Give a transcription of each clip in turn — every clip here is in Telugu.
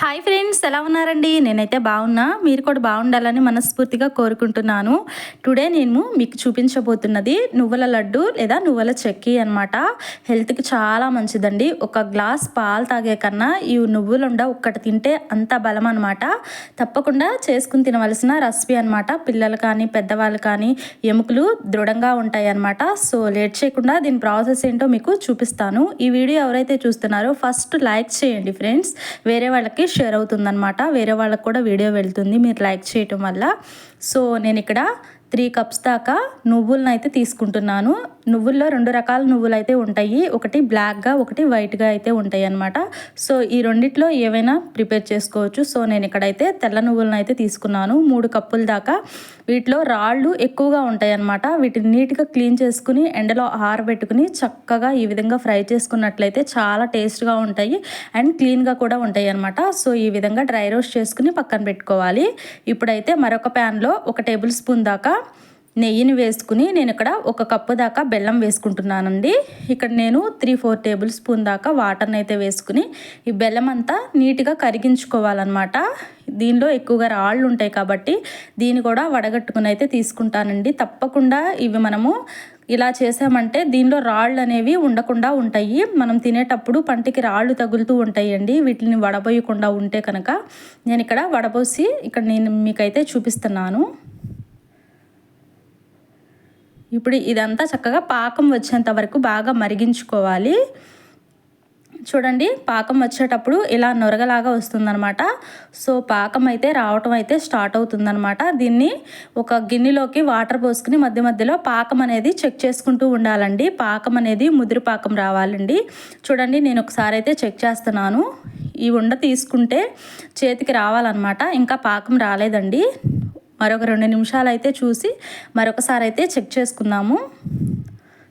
హాయ్ ఫ్రెండ్స్ ఎలా ఉన్నారండి? నేనైతే బాగున్నా. మీరు కూడా బాగుండాలని మనస్ఫూర్తిగా కోరుకుంటున్నాను. టుడే నేను మీకు చూపించబోతున్నది నువ్వుల లడ్డు లేదా నువ్వుల చెక్కి అనమాట హెల్త్కి చాలా మంచిదండి. ఒక గ్లాస్ పాలు తాగే కన్నా ఈ నువ్వులుండ ఒక్కటి తింటే అంత బలం అనమాట తప్పకుండా చేసుకుని తినవలసిన రెసిపీ అనమాట పిల్లలు కానీ పెద్దవాళ్ళు కానీ ఎముకలు దృఢంగా ఉంటాయి అనమాట సో లేట్ చేయకుండా దీని ప్రాసెస్ ఏంటో మీకు చూపిస్తాను. ఈ వీడియో ఎవరైతే చూస్తున్నారో ఫస్ట్ లైక్ చేయండి ఫ్రెండ్స్. వేరే వాళ్ళకి షేర్ అవుతుందనమాట వేరే వాళ్ళకి కూడా వీడియో వెళ్తుంది. మీరు లైక్ చేయటం వల్ల. సో నేను ఇక్కడ త్రీ కప్స్ దాకా నువ్వులను అయితే తీసుకుంటున్నాను. నువ్వుల్లో రెండు రకాల నువ్వులు అయితే ఉంటాయి. ఒకటి బ్లాక్గా ఒకటి వైట్గా అయితే ఉంటాయి అనమాట సో ఈ రెండిట్లో ఏవైనా ప్రిపేర్ చేసుకోవచ్చు. సో నేను ఇక్కడైతే తెల్ల నువ్వులను అయితే తీసుకున్నాను. మూడు కప్పుల దాకా. వీటిలో రాళ్ళు ఎక్కువగా ఉంటాయి అనమాట వీటిని నీట్గా క్లీన్ చేసుకుని ఎండలో ఆరబెట్టుకుని చక్కగా ఈ విధంగా ఫ్రై చేసుకున్నట్లయితే చాలా టేస్ట్గా ఉంటాయి. అండ్ క్లీన్గా కూడా ఉంటాయి అనమాట సో ఈ విధంగా డ్రై రోస్ట్ చేసుకుని పక్కన పెట్టుకోవాలి. ఇప్పుడైతే మరొక ప్యాన్లో ఒక టేబుల్ స్పూన్ దాకా నెయ్యిని వేసుకుని నేను ఇక్కడ ఒక కప్పు దాకా బెల్లం వేసుకుంటున్నానండి. ఇక్కడ నేను త్రీ ఫోర్ టేబుల్ స్పూన్ దాకా వాటర్ని అయితే వేసుకుని ఈ బెల్లం అంతా నీట్గా కరిగించుకోవాలన్నమాట. దీనిలో ఎక్కువగా రాళ్ళు ఉంటాయి కాబట్టి దీన్ని కూడా వడగట్టుకుని అయితే తీసుకుంటానండి. తప్పకుండా ఇవి మనము ఇలా చేసామంటే దీనిలో రాళ్ళు అనేవి ఉండకుండా ఉంటాయి. మనం తినేటప్పుడు పంటికి రాళ్ళు తగులుతూ ఉంటాయండి. వీటిని వడబోయకుండా ఉంటే కనుక నేను ఇక్కడ వడబోసి ఇక్కడ నేను మీకైతే చూపిస్తున్నాను. ఇప్పుడు ఇదంతా చక్కగా పాకం వచ్చేంత వరకు బాగా మరిగించుకోవాలి. చూడండి పాకం వచ్చేటప్పుడు ఇలా నొరగలాగా వస్తుందనమాట సో పాకం అయితే రావటం అయితే స్టార్ట్ అవుతుందనమాట దీన్ని ఒక గిన్నెలోకి వాటర్ పోసుకుని మధ్య మధ్యలో పాకం అనేది చెక్ చేసుకుంటూ ఉండాలండి. పాకం అనేది ముదిరి పాకం రావాలండి. చూడండి నేను ఒకసారి అయితే చెక్ చేస్తున్నాను. ఈ ఉండ తీసుకుంటే చేతికి రావాలన్నమాట. ఇంకా పాకం రాలేదండి. మరొక రెండు నిమిషాలు అయితే చూసి మరొకసారి అయితే చెక్ చేసుకుందాము.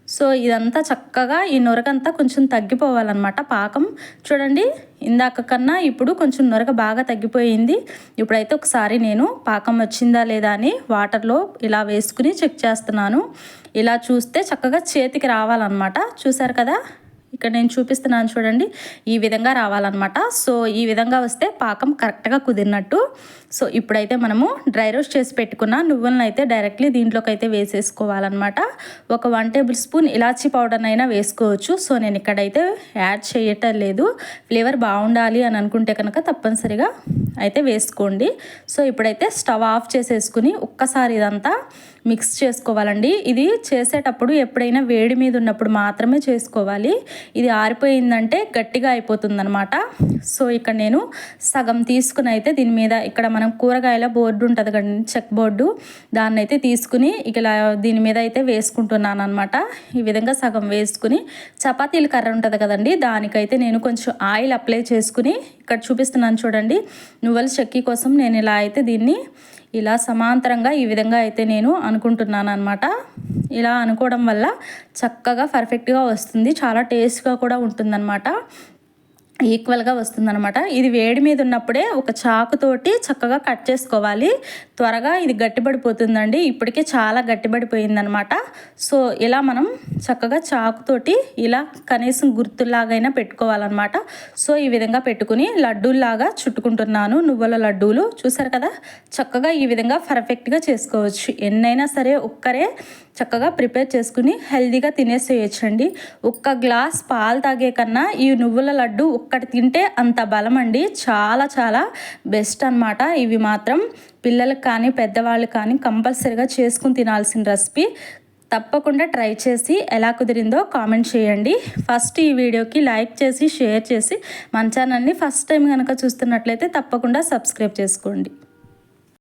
సో ఇదంతా చక్కగా ఈ నొరకంతా కొంచెం తగ్గిపోవాలన్నమాట పాకం. చూడండి ఇందాక కన్నా ఇప్పుడు కొంచెం నొరక బాగా తగ్గిపోయింది. ఇప్పుడైతే ఒకసారి నేను పాకం వచ్చిందా లేదా అని వాటర్లో ఇలా వేసుకుని చెక్ చేస్తున్నాను. ఇలా చూస్తే చక్కగా చేతికి రావాలన్నమాట. చూసారు కదా? ఇక్కడ నేను చూపిస్తున్నాను చూడండి ఈ విధంగా రావాలన్నమాట. సో ఈ విధంగా వస్తే పాకం కరెక్ట్గా కుదిరినట్టు. సో ఇప్పుడైతే మనము డ్రై రోస్ట్ చేసి పెట్టుకున్న నువ్వులను అయితే డైరెక్ట్లీ దీంట్లోకి అయితే వేసేసుకోవాలన్నమాట. ఒక వన్ టేబుల్ స్పూన్ ఇలాచీ పౌడర్నైనా వేసుకోవచ్చు. సో నేను ఇక్కడైతే యాడ్ చేయటం లేదు. ఫ్లేవర్ బాగుండాలి అని అనుకుంటే కనుక తప్పనిసరిగా అయితే వేసుకోండి. సో ఇప్పుడైతే స్టవ్ ఆఫ్ చేసేసుకుని ఒక్కసారి ఇదంతా మిక్స్ చేసుకోవాలండి. ఇది చేసేటప్పుడు ఎప్పుడైనా వేడి మీద ఉన్నప్పుడు మాత్రమే చేసుకోవాలి. ఇది ఆరిపోయిందంటే గట్టిగా అయిపోతుందనమాట సో ఇక్కడ నేను సగం తీసుకుని అయితే దీని మీద ఇక్కడ మనం కూరగాయల బోర్డు ఉంటుంది కదండి చెక్ బోర్డు. దాన్ని అయితే తీసుకుని ఇలా దీని మీద అయితే వేసుకుంటున్నాను అనమాట ఈ విధంగా సగం వేసుకుని చపాతీల కర్ర ఉంటుంది కదండి దానికైతే నేను కొంచెం ఆయిల్ అప్లై చేసుకుని ఇక్కడ చూపిస్తున్నాను చూడండి. నువ్వుల చెక్కీ కోసం నేను ఇలా అయితే దీన్ని ఇలా సమాంతరంగా ఈ విధంగా అయితే నేను అనుకుంటున్నాను అనమాట ఇలా అనుకోవడం వల్ల చక్కగా పర్ఫెక్ట్గా వస్తుంది. చాలా టేస్ట్గా కూడా ఉంటుందన్నమాట. ఈక్వల్గా వస్తుందనమాట ఇది వేడి మీద ఉన్నప్పుడే ఒక చాకుతోటి చక్కగా కట్ చేసుకోవాలి. త్వరగా ఇది గట్టిపడిపోతుందండి. ఇప్పటికే చాలా గట్టిపడిపోయిందనమాట సో ఇలా మనం చక్కగా చాకుతోటి ఇలా కనీసం గుర్తులాగైనా పెట్టుకోవాలన్నమాట. సో ఈ విధంగా పెట్టుకుని లడ్డూల్లాగా చుట్టుకుంటున్నాను. నువ్వుల లడ్డూలు చూసారు కదా? చక్కగా ఈ విధంగా పర్ఫెక్ట్గా చేసుకోవచ్చు. ఎన్నైనా సరే ఒక్కరే చక్కగా ప్రిపేర్ చేసుకుని హెల్దీగా తినేసేయచ్చండి. ఒక్క గ్లాస్ పాలు తాగే కన్నా ఈ నువ్వుల లడ్డు ఒక్కటి తింటే అంత బలం అండి చాలా చాలా బెస్ట్ అనమాట ఇవి మాత్రం పిల్లలకు కానీ పెద్దవాళ్ళు కానీ కంపల్సరీగా చేసుకుని తినాల్సిన రెసిపీ. తప్పకుండా ట్రై చేసి ఎలా కుదిరిందో కామెంట్ చేయండి. ఫస్ట్ ఈ వీడియోకి లైక్ చేసి షేర్ చేసి మన ఛానల్ని ఫస్ట్ టైం కనుక చూస్తున్నట్లయితే తప్పకుండా సబ్స్క్రైబ్ చేసుకోండి.